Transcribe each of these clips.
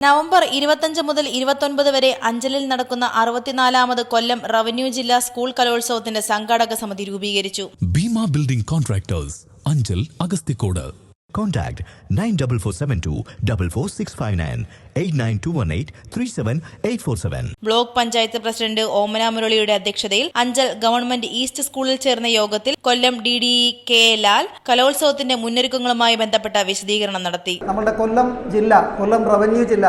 November ഇരുപത്തഞ്ച് മുതൽ ഇരുപത്തൊൻപത് വരെ അഞ്ചലിൽ നടക്കുന്ന അറുപത്തിനാലാമത് കൊല്ലം റവന്യൂ ജില്ലാ സ്കൂൾ കലോത്സവത്തിന്റെ സംഘാടക സമിതി രൂപീകരിച്ചു. Bhima building contractors Anchal Agasthikode Contact 94472 44659 89218 37847. Block panchayat president Omana മുരളിയുടെ അധ്യക്ഷതയിൽ അഞ്ചൽ ഗവൺമെന്റ് ഈസ്റ്റ് സ്കൂളിൽ ചേർന്ന യോഗത്തിൽ Kollam D D K Lal കലോത്സവത്തിന്റെ മുന്നൊരുക്കങ്ങളുമായി ബന്ധപ്പെട്ട വിശദീകരണം നടത്തി നമ്മുടെ കൊല്ലം ജില്ല കൊല്ലം റവന്യൂ ജില്ല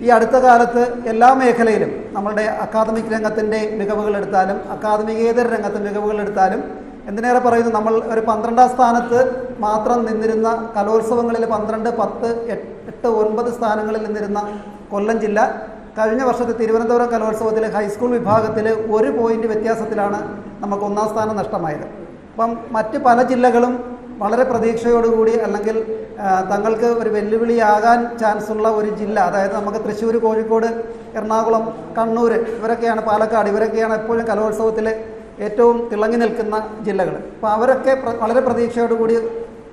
ഈ അടുത്ത കാലത്ത് എല്ലാ മേഖലയിലും നമ്മുടെ അക്കാദമിക് രംഗത്തിന്റെ മികവുകൾ എടുത്താലും അക്കാദമികേതര രംഗത്തെ മികവുകൾ എടുത്താലും എന്തിനേറെ പറയുന്നു? നമ്മൾ ഒരു പന്ത്രണ്ടാം സ്ഥാനത്ത് മാത്രം നിന്നിരുന്ന കലോത്സവങ്ങളിൽ പന്ത്രണ്ട് പത്ത് എട്ട് ഒൻപത് സ്ഥാനങ്ങളിൽ നിന്നിരുന്ന കൊല്ലം ജില്ല. കഴിഞ്ഞ വർഷത്തെ തിരുവനന്തപുരം കലോത്സവത്തിൽ ഹൈസ്കൂൾ വിഭാഗത്തിൽ ഒരു പോയിന്റ് വ്യത്യാസത്തിലാണ് നമുക്ക് ഒന്നാം സ്ഥാനം നഷ്ടമായത്. അപ്പം മറ്റ് പല ജില്ലകളും വളരെ പ്രതീക്ഷയോടുകൂടി അല്ലെങ്കിൽ തങ്ങൾക്ക് ഒരു വെല്ലുവിളിയാകാൻ ഉള്ള ഒരു ജില്ല അതായത് നമുക്ക് തൃശ്ശൂർ കോഴിക്കോട് എറണാകുളം കണ്ണൂർ ഇവരൊക്കെയാണ് പാലക്കാട്. ഇവരൊക്കെയാണ് എപ്പോഴും കലോത്സവത്തിൽ ഏറ്റവും തിളങ്ങി നിൽക്കുന്ന ജില്ലകൾ അപ്പോൾ അവരൊക്കെ വളരെ പ്രതീക്ഷയോടുകൂടി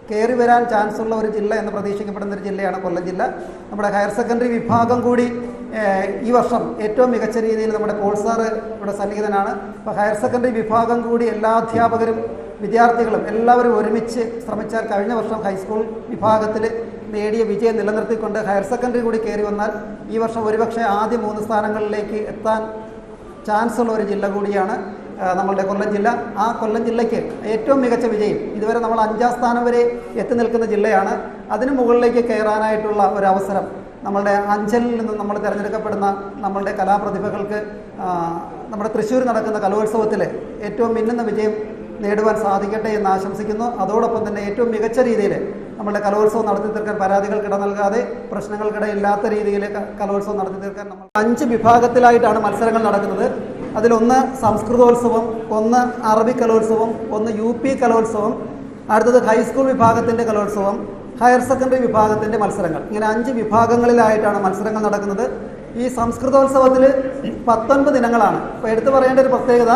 കയറി വരാൻ ചാൻസ് ഉള്ള ഒരു ജില്ല എന്ന് പ്രതീക്ഷിക്കപ്പെടുന്ന ഒരു ജില്ലയാണ് കൊല്ലം ജില്ല. നമ്മുടെ ഹയർ സെക്കൻഡറി വിഭാഗം കൂടി ഈ വർഷം ഏറ്റവും മികച്ച രീതിയിൽ നമ്മുടെ പോൾ ഇവിടെ സന്നിഹിതനാണ്. അപ്പോൾ ഹയർ സെക്കൻഡറി വിഭാഗം കൂടി എല്ലാ അധ്യാപകരും വിദ്യാർത്ഥികളും എല്ലാവരും ഒരുമിച്ച് ശ്രമിച്ചാൽ കഴിഞ്ഞ വർഷം ഹൈസ്കൂൾ വിഭാഗത്തിൽ നേടിയ വിജയം നിലനിർത്തിക്കൊണ്ട് ഹയർ സെക്കൻഡറി കൂടി കയറി വന്നാൽ ഈ വർഷം ഒരുപക്ഷെ ആദ്യ മൂന്ന് സ്ഥാനങ്ങളിലേക്ക് എത്താൻ ചാൻസ് ഉള്ള ഒരു ജില്ല കൂടിയാണ്. നമ്മളുടെ കൊല്ലം ജില്ല. ആ കൊല്ലം ജില്ലയ്ക്ക് ഏറ്റവും മികച്ച വിജയം ഇതുവരെ നമ്മൾ അഞ്ചാം സ്ഥാനം വരെ എത്തി നിൽക്കുന്ന ജില്ലയാണ്. അതിന് മുകളിലേക്ക് കയറാനായിട്ടുള്ള ഒരു അവസരം നമ്മളുടെ അഞ്ചലിൽ നിന്ന് നമ്മൾ തിരഞ്ഞെടുക്കപ്പെടുന്ന നമ്മളുടെ കലാപ്രതിഭകൾക്ക് നമ്മുടെ തൃശ്ശൂർ നടക്കുന്ന കലോത്സവത്തിൽ ഏറ്റവും മിന്നുന്ന വിജയം നേടുവാൻ സാധിക്കട്ടെ എന്ന് ആശംസിക്കുന്നു. അതോടൊപ്പം തന്നെ ഏറ്റവും മികച്ച രീതിയിൽ നമ്മുടെ കലോത്സവം നടത്തി തീർക്കാൻ പരാതികൾക്കിട നൽകാതെ പ്രശ്നങ്ങൾക്കിടയില്ലാത്ത രീതിയിൽ കലോത്സവം നടത്തി തീർക്കാൻ നമ്മൾ അഞ്ച് വിഭാഗത്തിലായിട്ടാണ് മത്സരങ്ങൾ നടക്കുന്നത്. അതിലൊന്ന് സംസ്കൃതോത്സവം ഒന്ന് അറബി കലോത്സവം ഒന്ന് യു പി കലോത്സവം അടുത്തത് ഹൈസ്കൂൾ വിഭാഗത്തിന്റെ കലോത്സവം ഹയർ സെക്കൻഡറി വിഭാഗത്തിന്റെ മത്സരങ്ങൾ. ഇങ്ങനെ അഞ്ച് വിഭാഗങ്ങളിലായിട്ടാണ് മത്സരങ്ങൾ നടക്കുന്നത്. ഈ സംസ്കൃതോത്സവത്തിൽ പത്തൊൻപത് ഇനങ്ങളാണ്. അപ്പോൾ എടുത്തു പറയേണ്ട ഒരു പ്രത്യേകത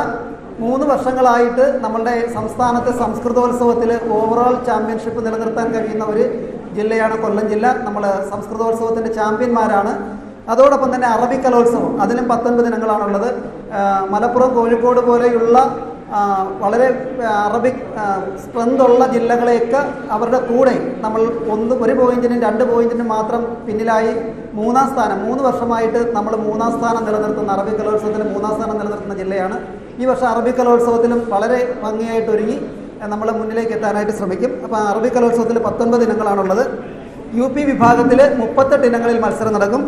മൂന്ന് വർഷങ്ങളായിട്ട് നമ്മളുടെ സംസ്ഥാനത്തെ സംസ്കൃതോത്സവത്തിൽ ഓവറോൾ ചാമ്പ്യൻഷിപ്പ് നിലനിർത്താൻ കഴിയുന്ന ഒരു ജില്ലയാണ് കൊല്ലം ജില്ല. നമ്മൾ സംസ്കൃതോത്സവത്തിന്റെ ചാമ്പ്യന്മാരാണ്. അതോടൊപ്പം തന്നെ അറബി കലോത്സവം അതിനും പത്തൊൻപത് ഇനങ്ങളാണുള്ളത്. മലപ്പുറം കോഴിക്കോട് പോലെയുള്ള വളരെ അറബിക് സ്ട്രെങ്ത് ഉള്ള ജില്ലകളെയൊക്കെ അവരുടെ കൂടെ നമ്മൾ ഒന്ന് ഒരു പോയിന്റിനും രണ്ട് പോയിന്റിനും മാത്രം പിന്നിലായി മൂന്നാം സ്ഥാനം മൂന്ന് വർഷമായിട്ട് നമ്മൾ മൂന്നാം സ്ഥാനം നിലനിർത്തുന്ന അറബി കലോത്സവത്തിൽ മൂന്നാം സ്ഥാനം നിലനിർത്തുന്ന ജില്ലയാണ് ഈ വർഷം അറബി കലോത്സവത്തിലും വളരെ ഭംഗിയായിട്ട് ഒരുങ്ങി നമ്മൾ മുന്നിലേക്ക് എത്താനായിട്ട് ശ്രമിക്കും. അപ്പോൾ അറബി കലോത്സവത്തിൽ പത്തൊൻപത് ഇനങ്ങളാണുള്ളത്. യു പി വിഭാഗത്തിൽ മുപ്പത്തെട്ട് ഇനങ്ങളിൽ മത്സരം നടക്കും.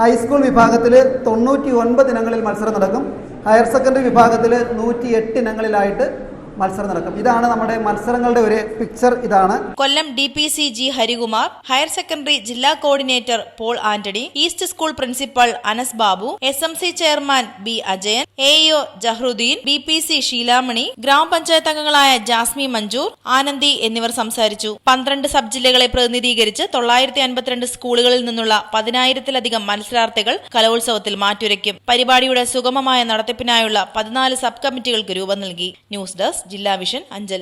ഹൈസ്കൂൾ വിഭാഗത്തിൽ തൊണ്ണൂറ്റി ഒൻപത് ഇനങ്ങളിൽ മത്സരം നടക്കും. ഹയർ സെക്കൻഡറി വിഭാഗത്തിൽ നൂറ്റി എട്ട് ഇനങ്ങളിലായിട്ട് മത്സരം നടക്കും. ഇതാണ് നമ്മുടെ മത്സരങ്ങളുടെ ഒരു പിക്ചർ ഇതാണ്. Kollam D P C G Harikumar higher secondary ജില്ലാ coordinator Paul Antony east school principal Anas Babu S M C chairman B Ajayan A EO Jahruddeen B P C Sheelamani ഗ്രാമപഞ്ചായത്ത് അംഗങ്ങളായ ജാസ്മി മഞ്ജൂർ ആനന്ദി എന്നിവർ സംസാരിച്ചു. പന്ത്രണ്ട് സബ് ജില്ലകളെ പ്രതിനിധീകരിച്ച് തൊള്ളായിരത്തി അൻപത്തിരണ്ട് സ്കൂളുകളിൽ നിന്നുള്ള പതിനായിരത്തിലധികം മത്സരാർത്ഥികൾ കലോത്സവത്തിൽ മാറ്റുരയ്ക്കും. പരിപാടിയുടെ സുഗമമായ നടത്തിപ്പിനായുള്ള പതിനാല് സബ് കമ്മിറ്റികൾക്ക് രൂപം നൽകി. News desk Jilla vision Anchal